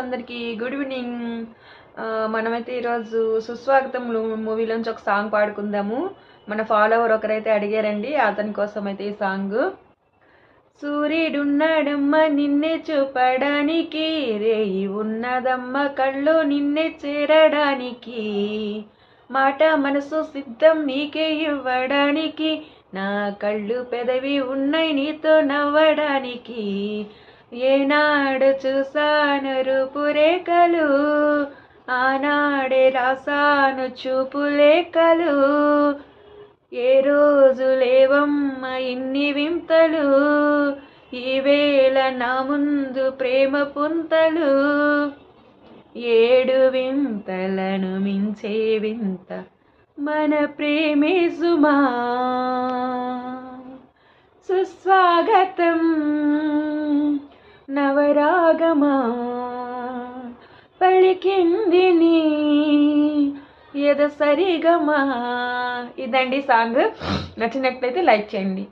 అందరికీ good evening. మనమైతే ఈరోజు సుస్వాగతం మూవీలోంచి ఒక సాంగ్ పాడుకుందాము. మన ఫాలోవర్ ఒకరైతే అడిగారండి అతని కోసం అయితే ఈ సాంగ్. సూర్యుడున్నాడమ్మ నిన్నే చూపడానికి రేయి ఉన్నదమ్మ కళ్ళు నిన్నే చేరడానికి. మాట మనసు సిద్ధం నీకే ఇవ్వడానికి నా కళ్ళు పెదవి ఉన్నాయి నీతో నవ్వడానికి. ఏనాడు చూసాను రూపురేఖలు ఆనాడే రాసాను చూపులేఖలు ఏ రోజు లేవమ్మ ఇన్ని వింతలు ఈవేళ నా ముందు ప్రేమ పుంతలు. ఏడు వింతలను మించే వింత మన ప్రేమే సుమా. రాగమా? పలికింది నీ ఎద సరిగమా? ఇదండి సాంగ్. నచ్చినట్లయితే లైక్ చేయండి.